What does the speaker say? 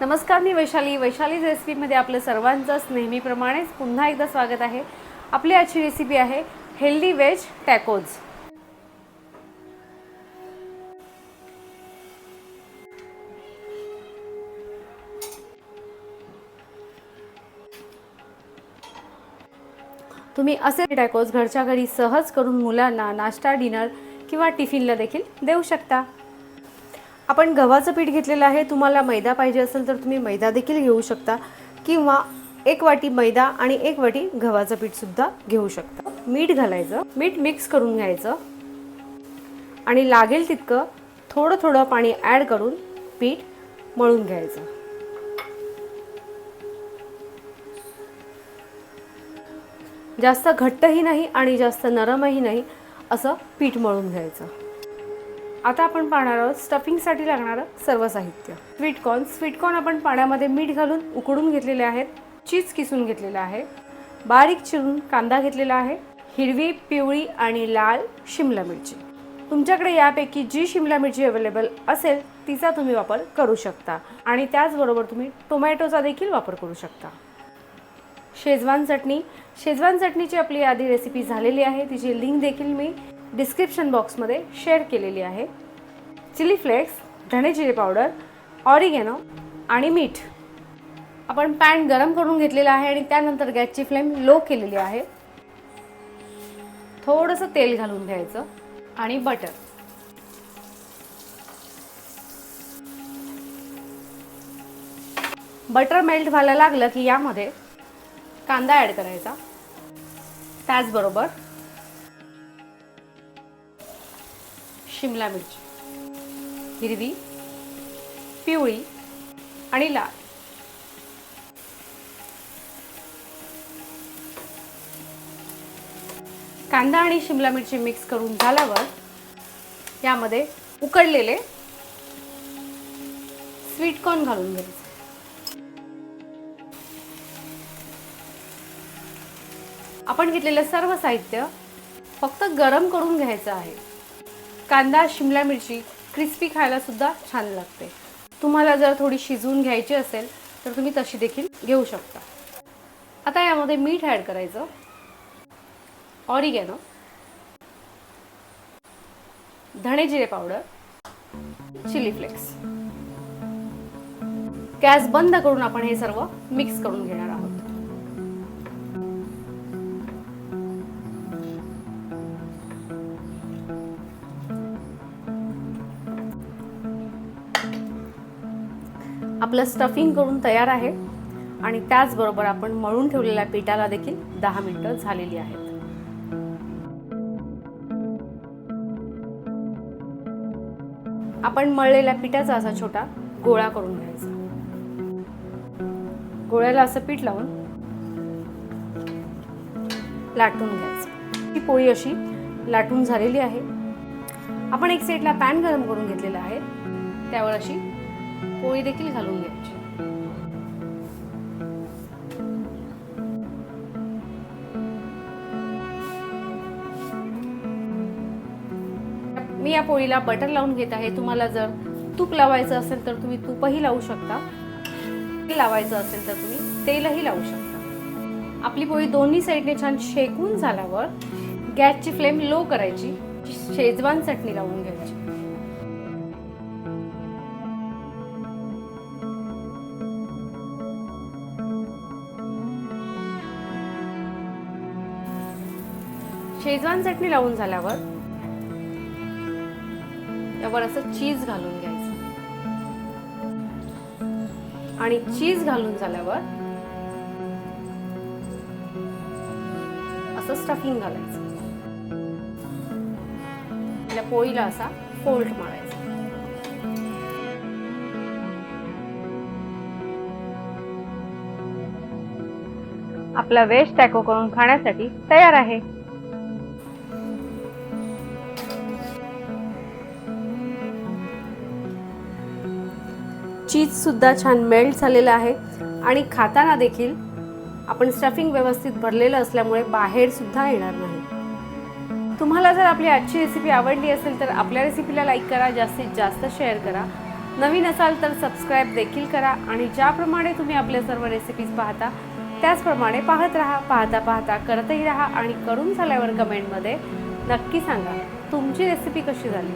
नमस्कार मी वैशाली. वैशाली रेसिपीमध्ये आपलं सर्वांचंच नेहमीप्रमाणेच पुन्हा एकदा स्वागत आहे. आपली आजची रेसिपी आहे हेल्दी व्हेज टॅकोज तुम्ही असे टॅकोज घरच्या घरी सहज करून मुलांना नाश्ता डिनर किंवा टिफिनला देखील देऊ शकता. आपण गव्हाचं पीठ घेतलेलं आहे तुम्हाला मैदा पाहिजे असेल तर तुम्ही मैदा देखील घेऊ शकता. किंवा एक वाटी मैदा आणि एक वाटी गव्हाचं पीठसुद्धा घेऊ शकता. मीठ घालायचं मीठ मिक्स करून घ्यायचं. आणि लागेल तितकं थोडं थोडं पाणी ॲड करून पीठ मळून घ्यायचं. जास्त घट्टही नाही आणि जास्त नरमही नाही असं पीठ मळून घ्यायचं. आता आपण पाहणार आहोत स्टफिंगसाठी लागणारं सर्व साहित्य. स्वीटकॉर्न स्वीटकॉर्न आपण पाण्यामध्ये मीठ घालून उकडून घेतलेले आहेत चीज किसून घेतलेलं आहे बारीक चिरून कांदा घेतलेला आहे हिरवी पिवळी आणि लाल शिमला मिरची. तुमच्याकडे यापैकी जी शिमला मिरची अवेलेबल असेल तिचा तुम्ही वापर करू शकता आणि त्याचबरोबर तुम्ही टोमॅटोचा देखील वापर करू शकता. शेजवान चटणी. शेजवान चटणीची आपली आधी रेसिपी झालेली आहे तिची लिंक देखील मी डिस्क्रिप्शन बॉक्समध्ये शेअर केलेली आहे. चिली फ्लेक्स धणे जिरे पावडर ऑरिगेनो आणि मीठ. आपण पॅन गरम करून घेतलेला आहे आणि त्यानंतर गॅसची फ्लेम लो केलेली आहे. थोडंसं तेल घालून घ्यायचं आणि बटर बटर मेल्ट व्हायला लागलं की यामध्ये कांदा ॲड करायचा. त्याचबरोबर शिमला मिरची. हिरवी पिवळी आणि लाल. कांदा आणि शिमला मिरची मिक्स करून झाल्यावर यामध्ये उकडलेले स्वीटकॉर्न घालून घ्यायचे. आपण घेतलेलं सर्व साहित्य फक्त गरम करून घ्यायचं आहे. कांदा शिमला मिरची क्रिस्पी खायला सुद्धा छान लागते. तुम्हाला जर थोडी शिजवून घ्यायची असेल तर तुम्ही तशी देखील घेऊ शकता. आता यामध्ये मीठ ॲड करायचं. ऑरिगॅनो धणे जिरे पावडर चिली फ्लेक्स गॅस बंद करून आपण हे सर्व मिक्स करून घेणार आहोत. आपलं स्टफिंग करून तयार आहे. आणि त्याचबरोबर आपण मळून ठेवलेल्या पिठाला देखील दहा मिनिटं झालेली आहेत. आपण मळलेल्या पिठाचा असा छोटा गोळा करून घ्यायचा. गोळ्याला असं पीठ लावून लाटून घ्यायचं. ही पोळी अशी लाटून झालेली आहे. आपण एक साईडला पॅन गरम करून घेतलेला आहे. त्यावर अशी पोळी देखील घालून घ्यायची. मी या पोळीला बटर लावून घेत आहे. तुम्हाला जर तूप लावायचं असेल तर तुम्ही तूपही लावू शकता. लावायचं असेल तर तुम्ही तेलही लावू शकता. आपली पोळी दोन्ही साईडने छान शेकून झाल्यावर गॅसची फ्लेम लो करायची. शेजवान चटणी लावून घ्यायची. शेजवान चटणी लावून झाल्यावर यावर असं चीज घालून घ्यायचं. आणि चीज घालून झाल्यावर असं स्टफिंग घालायचं. आपल्या पोळीला असा फोल्ड मारायचा. आपला वेज टॅको करून खाण्यासाठी तयार आहे. चीजसुद्धा छान मेल्ट झालेलं आहे. आणि खाताना देखील आपण स्टफिंग व्यवस्थित भरलेलं असल्यामुळे बाहेरसुद्धा येणार नाही. तुम्हाला जर आपली आजची रेसिपी आवडली असेल तर आपल्या रेसिपीला लाईक करा जास्तीत जास्त शेअर करा. नवीन असाल तर सबस्क्राईब देखील करा आणि ज्याप्रमाणे तुम्ही आपल्या सर्व रेसिपीज पाहता त्याचप्रमाणे पाहत राहा पाहता पाहता करतही राहा आणि करून झाल्यावर कमेंटमध्ये नक्की सांगा तुमची रेसिपी कशी झाली?